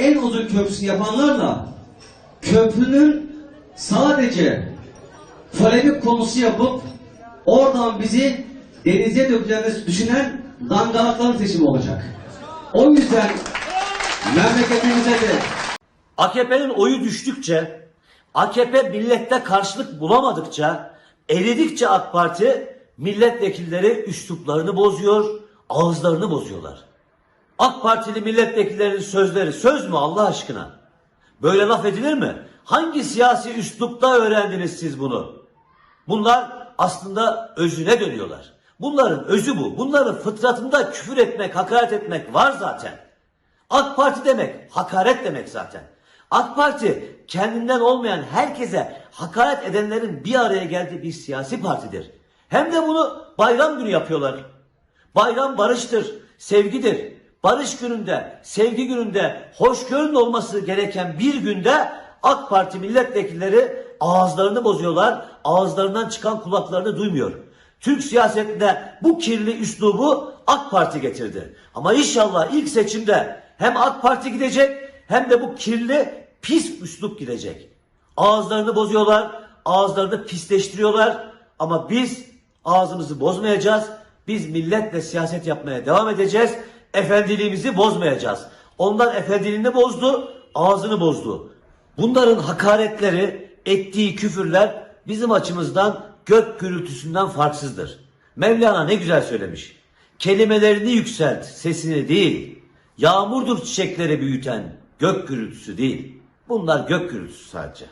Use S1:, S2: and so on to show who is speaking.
S1: en uzun köprüsü yapanlarla köprünün sadece polemik konusu yapıp oradan bizi denize dökeceğimizi düşünen dangalakların seçimi olacak. O yüzden memleketimize de
S2: AKP'nin oyu düştükçe, AKP millette karşılık bulamadıkça, eridikçe AK Parti milletvekilleri üsluplarını bozuyor, ağızlarını bozuyorlar. AK Partili milletvekillerinin sözleri söz mü Allah aşkına? Böyle laf edilir mi? Hangi siyasi üslupta öğrendiniz siz bunu? Bunlar aslında özüne dönüyorlar. Bunların özü bu. Bunların fıtratında küfür etmek, hakaret etmek var zaten. AK Parti demek hakaret demek zaten. AK Parti kendinden olmayan herkese hakaret edenlerin bir araya geldiği bir siyasi partidir. Hem de bunu bayram günü yapıyorlar. Bayram barıştır, sevgidir. Barış gününde, sevgi gününde, hoşgörünün olması gereken bir günde AK Parti milletvekilleri ağızlarını bozuyorlar, ağızlarından çıkan kulaklarını duymuyor. Türk siyasetinde bu kirli üslubu AK Parti getirdi. Ama inşallah ilk seçimde hem AK Parti gidecek hem de bu kirli pis üslup gidecek. Ağızlarını bozuyorlar, ağızlarını pisleştiriyorlar ama biz ağzımızı bozmayacağız. Biz milletle siyaset yapmaya devam edeceğiz. Efendiliğimizi bozmayacağız. Onlar efendiliğini bozdu, ağzını bozdu. Bunların hakaretleri, ettiği küfürler bizim açımızdan gök gürültüsünden farksızdır. Mevlana ne güzel söylemiş. Kelimelerini yükselt, sesini değil. Yağmurdur çiçekleri büyüten, gök gürültüsü değil. Bunlar gök gürültüsü sadece.